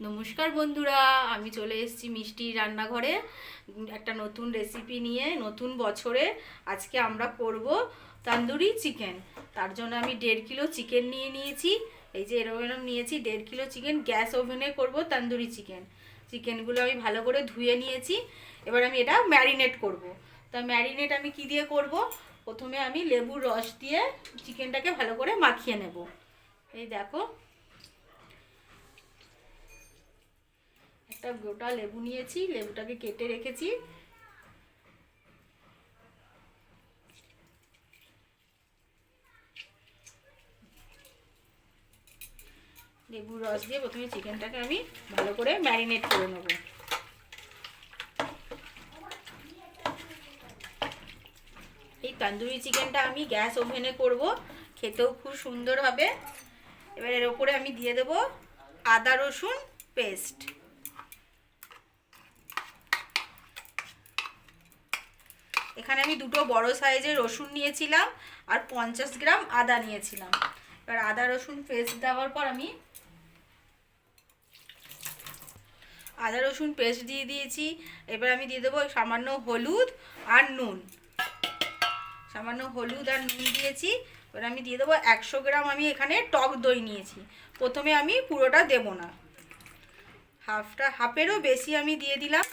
নমস্কার বন্ধুরা, আমি চলে এসেছি মিষ্টি রান্নাঘরে। একটা নতুন রেসিপি নিয়ে, নতুন বছরে আজকে আমরা করব তান্দুরি চিকেন তার জন্য আমি দেড় কিলো চিকেন নিয়ে নিয়েছি। এই যে এরকম এরকম নিয়েছি, দেড় কিলো চিকেন গ্যাস ওভেনে করব তান্দুরি চিকেন চিকেনগুলো আমি ভালো করে ধুয়ে নিয়েছি। এবার আমি এটা ম্যারিনেট করব। তা ম্যারিনেট আমি কি দিয়ে করব? প্রথমে আমি লেবুর রস দিয়ে চিকেনটাকে ভালো করে মাখিয়ে নেব। এই দেখো একটা গোটা লেবু নিয়েছি, লেবুটাকে কেটে রেখেছি। লেবুর রস দিয়ে প্রথমে চিকেনটাকে আমি ভালো করে ম্যারিনেট করে নেব। এই তান্দুরি চিকেনটা আমি গ্যাস ওভেনে করব, খেতেও খুব সুন্দর হবে। এবার এর ওপরে আমি দিয়ে দেবো আদা রসুন পেস্ট। এখানে আমি দুটো বড় সাইজের রসুন নিয়েছিলাম আর পঞ্চাশ গ্রাম আদা নিয়েছিলাম। এবার আদা রসুন পেস্ট দেওয়ার পর আমি আদা রসুন পেস্ট দিয়ে দিয়েছি। এবার আমি দিয়ে দেবো সামান্য হলুদ আর নুন। সামান্য হলুদ আর নুন দিয়েছি। এবার আমি দিয়ে দেবো একশো গ্রাম আমি এখানে টক দই নিয়েছি। প্রথমে আমি পুরোটা দেব না। হাফটা, হাফেরও বেশি আমি দিয়ে দিলাম।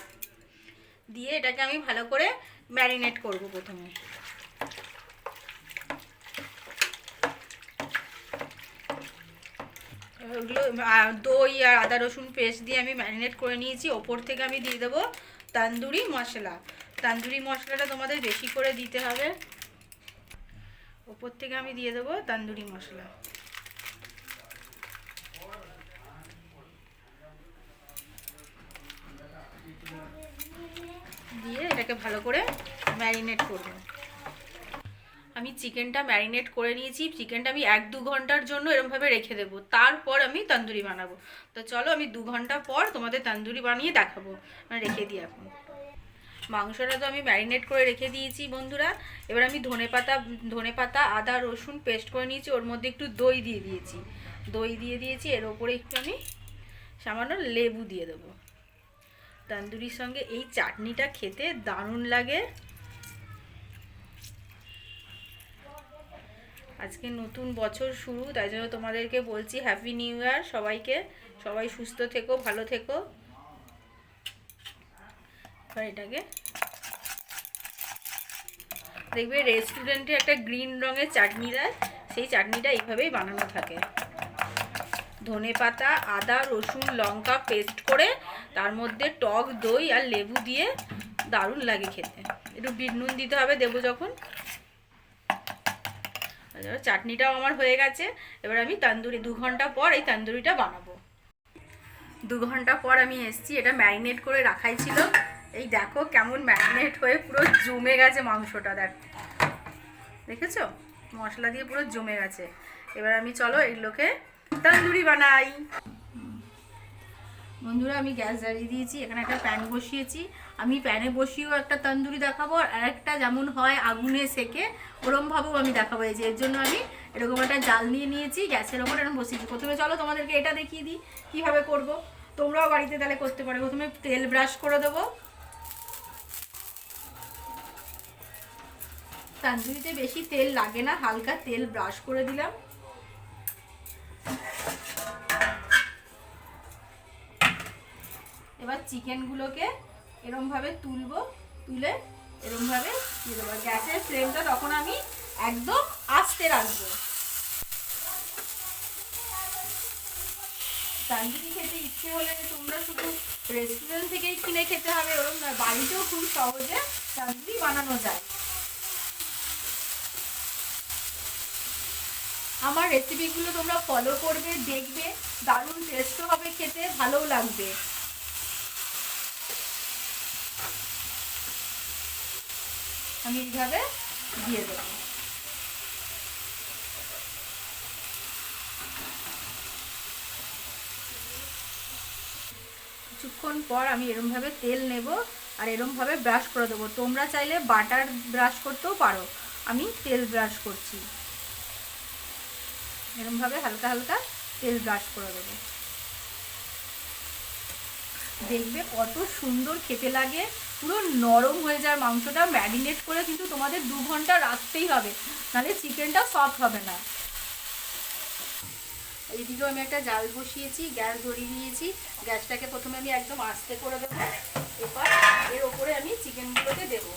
দিয়ে এটাকে আমি ভালো করে ম্যারিনেট করব প্রথমে। ওগুলো দই আর আদা রসুন পেস্ট দিয়ে আমি ম্যারিনেট করে নিয়েছি। ওপর থেকে আমি দিয়ে দেবো তান্দুরি মশলা। তান্দুরি মশলাটা তোমাদের বেশি করে দিতে হবে। ওপর থেকে আমি দিয়ে দেবো তান্দুরি মশলা। দিয়ে এটাকে ভালো করে ম্যারিনেট করব। আমি চিকেনটা ম্যারিনেট করে নিয়েছি চিকেনটা আমি এক দু ঘণ্টার জন্য এরমভাবে রেখে দেবো। তারপর আমি তন্দুরি বানাবো। তো চলো আমি দু ঘণ্টা পর তোমাদের তন্দুরি বানিয়ে দেখাবো। মানে রেখে দিই এখন। মাংসটা তো আমি ম্যারিনেট করে রেখে দিয়েছি বন্ধুরা। এবার আমি ধনে পাতা ধনে পাতা, আদা, রসুন পেস্ট করে নিয়েছি। ওর মধ্যে একটু দই দিয়ে দিয়েছি। দই দিয়ে দিয়েছি, এর ওপরে একটু আমি সামান্য লেবু দিয়ে দেবো। তন্দুরির সঙ্গে এই চাটনিটা খেতে দারুণ লাগে। আজকে নতুন বছর শুরু, তাই জন্য তোমাদেরকে বলছি হ্যাপি নিউ ইয়ার সবাইকে। সবাই সুস্থ থেকো, ভালো থেকো। এটাকে। দেখবে রেস্টুরেন্টে একটা গ্রিন রঙের চাটনি দেয়, সেই চাটনিটা এইভাবেই বানানো থাকে। ধনে পাতা, আদা, রসুন, লঙ্কা পেস্ট করে তার মধ্যে টক দই আর লেবু দিয়ে দারুণ লাগে খেতে। একটু বিট নুন দিতে হবে, দেবো যখন। এবার চাটনিটাও আমার হয়ে গেছে। এবার আমি তান্দুরি, দু ঘণ্টা পর এই তান্দুরিটা বানাবো। দু ঘণ্টা পর আমি এসছি, এটা ম্যারিনেট করে রাখাই ছিল। এই দেখো কেমন ম্যারিনেট হয়ে পুরো জমে গেছে মাংসটা, দেখ। দেখেছ? মশলা দিয়ে পুরো জমে গেছে। এবার আমি, চলো, এগুলোকে তান্দুরি বানাই। বন্ধুরা, আমি গ্যাস জ্বালিয়ে দিয়েছি, এখানে একটা প্যান বসিয়েছি। আমি প্যানে বসিয়েও একটা তন্দুরি দেখাবো, আর একটা যেমন হয় আগুনে সেকে, ওরমভাবেও আমি দেখাবো। এই যে, এর জন্য আমি এরকম একটা জাল নিয়ে নিয়েছি, গ্যাসের ওপর এরকম বসিয়েছি। প্রথমে চলো তোমাদেরকে এটা দেখিয়ে দিই, কীভাবে করব। তোমরাও বাড়িতে তাহলে করতে পারো। প্রথমে তেল ব্রাশ করে দেবো। তান্দুরিতে বেশি তেল লাগে না, হালকা তেল ব্রাশ করে দিলাম। চিকেনগুলোকে এরমভাবে তুলবো, তুলে এরমভাবে দিয়ে দেবো। গ্যাসের ফ্লেমটা তখন আমি একদম আস্তে রাখব। তান্দুরি খেতে ইচ্ছে হলে তোমরা শুধু রেস্টুরেন্ট থেকেই কিনে খেতে হবে ওরকম নয়, বাড়িতেও খুব সহজে তান্দুরি বানানো যায়। আমার রেসিপিগুলো তোমরা ফলো করবে, দেখবে, দারুণ টেস্টও হবে খেতে, ভালোও লাগবে। আমি এইভাবে দিয়ে দেবো। কিছুক্ষণ পর আমি এরমভাবে তেল নেব আর এরমভাবে ব্রাশ করে দেবো। তোমরা চাইলে বাটার ব্রাশ করতেও পারো। আমি তেল ব্রাশ করছি। এরমভাবে হালকা হালকা তেল ব্রাশ করে দেবো। দেখবে কত সুন্দর খেতে লাগে। পুরো নরম হয়ে যায় মাংসটা, ম্যারিনেট করে কিন্তু তোমাদের দু ঘণ্টা রাখতেই হবে। নাহলে চিকেনটা সফট হবে না। এইদিকেও আমি একটা জাল বসিয়েছি, গ্যাস ধরিয়ে দিয়েছি গ্যাসটাকে প্রথমে আমি একদম আস্তে করে দেবো। এবার এর ওপরে আমি চিকেনগুলোকে দেবো।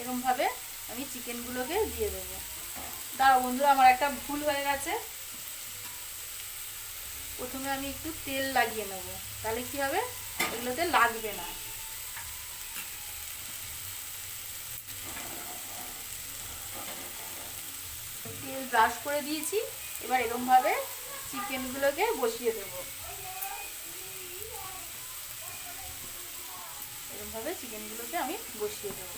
এরকমভাবে আমি চিকেনগুলোকে দিয়ে দেবো। দাঁড়া বন্ধুরা, আমার একটা ভুল হয়ে গেছে। প্রথমে আমি একটু তেল লাগিয়ে নেব। তাহলে কি হবে? এগুলোতে লাগবে না। তেল ব্রাশ করে দিয়েছি। এবার এরকমভাবে চিকেনগুলোকে বসিয়ে দেবো। এরকমভাবে চিকেনগুলোকে আমি বসিয়ে দেবো।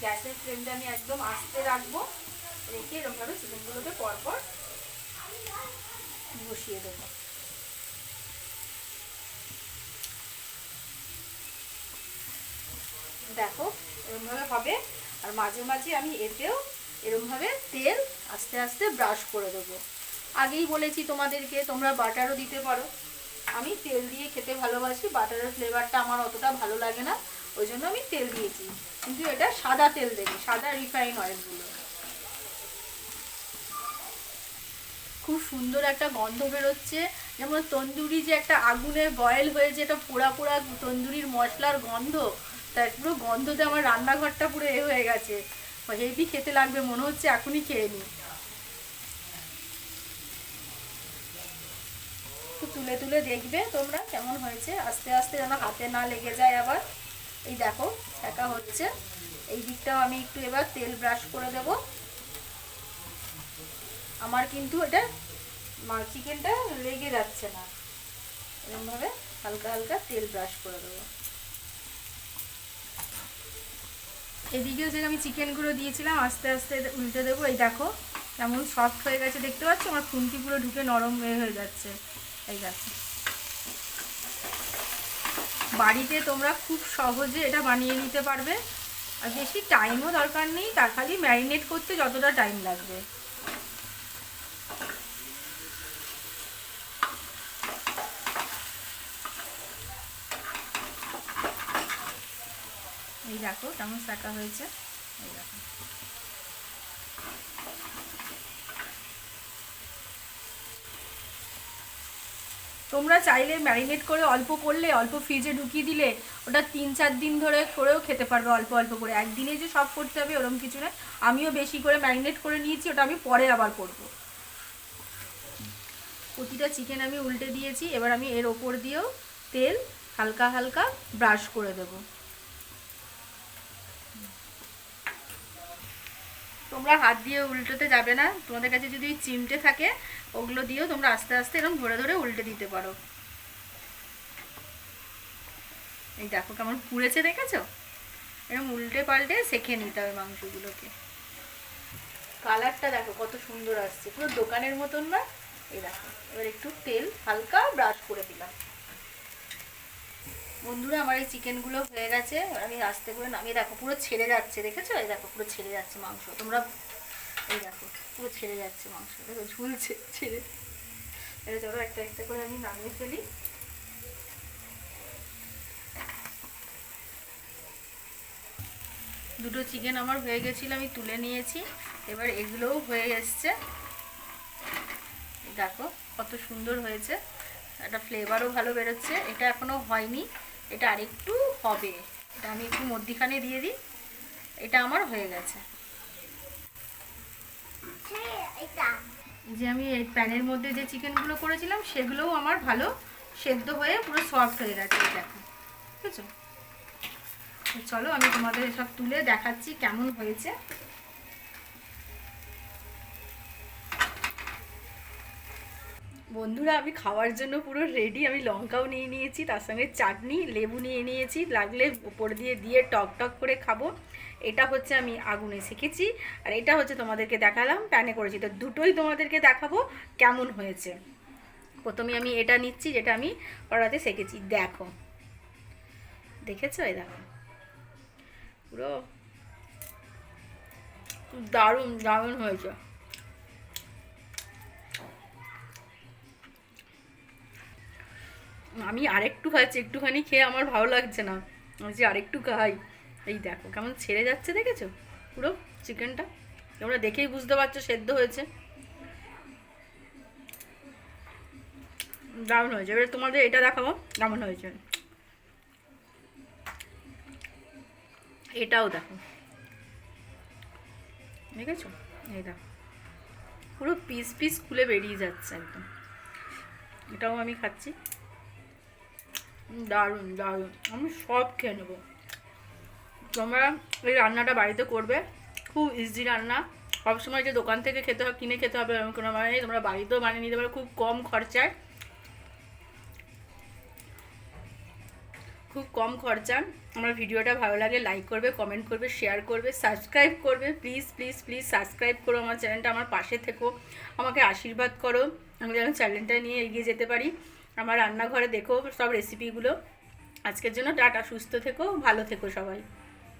গ্যাসের ফ্লেমটা আমি একদম আস্তে রাখব। রেখে এরকমভাবে চিকেনগুলোকে পরপর বসিয়ে দেবো। দেখো এরকমভাবে হবে, আর মাঝে মাঝে আমি এতেও এরকমভাবে তেল আস্তে আস্তে ব্রাশ করে দেবো। আগেই বলেছি তোমাদেরকে, তোমরা বাটারও দিতে পারো। আমি তেল দিয়ে খেতে ভালোবাসি, বাটারের ফ্লেভারটা আমার অতটা ভালো লাগে না, ওই জন্য আমি তেল দিয়েছি। কিন্তু এটা সাদা তেল দেবে, সাদা রিফাইন অয়েলগুলো। খুব সুন্দর একটা গন্ধ বেরোচ্ছে। যেমন তন্দুরি যে একটা আগুনের বয়েল হয়ে যে একটা পোড়া পোড়া তন্দুরির মশলার গন্ধ তার পুরো গন্ধতে আমার রান্নাঘরটা পুরো এ হয়ে গেছে। হেভি খেতে লাগবে, মনে হচ্ছে এখনই খেয়ে নিই। তুলে তুলে দেখবে তোমরা কেমন হয়েছে। আস্তে আস্তে যেন হাতে না লেগে যায় আবার। এই দেখো একা হচ্ছে। এই দিকটাও আমি একটু এবার তেল ব্রাশ করে দেব। আমার কিন্তু এটা চিকেনটা লেগে যাচ্ছে না। এরকমভাবে হালকা হালকা তেল ব্রাশ করে দেবো। এদিকেও যে আমি চিকেনগুলো দিয়েছিলাম, আস্তে আস্তে উল্টে দেবো। এই দেখো, কেমন সফট হয়ে গেছে, দেখতে পাচ্ছ? আমার খুন্তি পুরো ঢুকে নরম হয়ে হয়ে যাচ্ছে। এই দেখো। বাড়িতে তোমরা খুব সহজে এটা বানিয়ে নিতে পারবে। আর বেশি টাইমও দরকার নেই, তার খালি ম্যারিনেট করতে যতটা টাইম লাগবে এই দেখো কেমন শাকা হয়েছে। এই দেখো। তোমরা চাইলে ম্যারিনেট করে অল্প করলে, অল্প ফ্রিজে ঢুকিয়ে দিলে, ওটা তিন চার দিন ধরে করেও খেতে পারবে অল্প অল্প করে। একদিনে যে সব করতে হবে ওরকম কিছু নয়। আমিও বেশি করে ম্যারিনেট করে নিয়েছি, ওটা আমি পরে আবার করব। প্রতিটা চিকেন আমি উল্টে দিয়েছি, এবার আমি এর ওপর দিয়েও তেল হালকা হালকা ব্রাশ করে দেবো। তোমরা হাত দিয়ে উল্টোতে যাবে না। তোমাদের কাছে যদি চিমটে থাকে, ওগুলো দিয়েও তোমরা আস্তে আস্তে এরকম ধরে ধরে উল্টে দিতে পারো। এই দেখো কেমন পুড়েছে দেখেছ? এরকম উল্টে পাল্টে শেখে নিতে হবে মাংসগুলোকে। কালারটা দেখো কত সুন্দর আসছে। পুরো দোকানের মতন না? এই দেখো, এবার একটু তেল হালকা ব্রাশ করে দিলাম। বন্ধুরা, আমার এই চিকেনগুলো হয়ে গেছে। আমি আস্তে করে নামিয়ে দেখো, পুরো ছেড়ে যাচ্ছে, দেখেছ? এই দেখো, পুরো ছেড়ে যাচ্ছে মাংস। তোমরা এই দেখো, পুরো ছেড়ে যাচ্ছে মাংস। দেখো, ঝুলছে, ছেড়ে। এটা চলো একটা একটা করে আমি নামিয়ে ফেলি। দুটো চিকেন আমার হয়ে গেছিল, আমি তুলে নিয়েছি। এবার এগুলোও হয়ে এসছে। দেখো, কত সুন্দর হয়েছে। একটা ফ্লেভারও ভালো বেরোচ্ছে। এটা এখনও হয়নি। এটা আরেকটু হবে। এটা আমি একটু মধ্যিখানে দিয়ে দিই। এটা আমার হয়ে গেছে। যে আমি এই প্যানের মধ্যে যে চিকেনগুলো করেছিলাম, সেগুলোও আমার ভালো সেদ্ধ হয়ে পুরো সফট হয়ে গেছে দেখো। বুঝেছ? চলো আমি তোমাদের সব তুলে দেখাচ্ছি কেমন হয়েছে। বন্ধুরা, আমি খাওয়ার জন্য পুরো রেডি আমি লঙ্কাও নিয়ে নিয়েছি, তার সঙ্গে চাটনি, লেবু নিয়ে নিয়েছি। লাগলে উপর দিয়ে দিয়ে টক টক করে খাব। এটা হচ্ছে আমি আগুনে শিখেছি আর এটা হচ্ছে তোমাদেরকে দেখালাম প্যানে করেছি। তো দুটোই তোমাদেরকে দেখাবো কেমন হয়েছে। প্রথমে আমি এটা নিচ্ছি, যেটা আমি কড়াতে শিখেছি দেখো। দেখেছ? এই দেখো। পুরো দারুণ দারুণ হয়েছে। আমি আরেকটু খাচ্ছি, একটুখানি খেয়ে আমার ভালো লাগছে না। যে আরেকটু খাই। এই দেখো, কেমন ছেড়ে যাচ্ছে দেখেছ? পুরো চিকেনটা তোমরা দেখেই বুঝতে পারছ, সেদ্ধ হয়েছে। দারুণ হয়েছে। এবারে তোমাদের এটা দেখাবো, কেমন হয়েছে। এটাও দেখো। দেখেছ? এই দেখো। পুরো পিস পিস খুলে বেরিয়ে যাচ্ছে একদম। এটাও আমি খাচ্ছি। দারুণ দারুণ। আমি সব খেয়ে নেব। তোমরা এই রান্নাটা বাড়িতে করবে। খুব ইজি রান্না। সবসময় যে দোকান থেকে খেতে হবে কিনে খেতে হবে, এরকম কোনো মানে তোমরা বাড়িতেও বানিয়ে নিতে পারো, খুব কম খরচায়। খুব কম খরচা আমার ভিডিওটা ভালো লাগে লাইক করবে কমেন্ট করবে শেয়ার করবে সাবস্ক্রাইব করবে। প্লিজ প্লিজ প্লিজ সাবস্ক্রাইব করো আমার চ্যানেলটা আমার পাশে থেকো। আমাকে আশীর্বাদ করো। আমি যেন চ্যানেলটা নিয়ে এগিয়ে যেতে পারি। আমার রান্নাঘরে দেখো সব রেসিপিগুলো আজকের জন্য টাটা সুস্থ থেকো ভালো থেকো সবাই।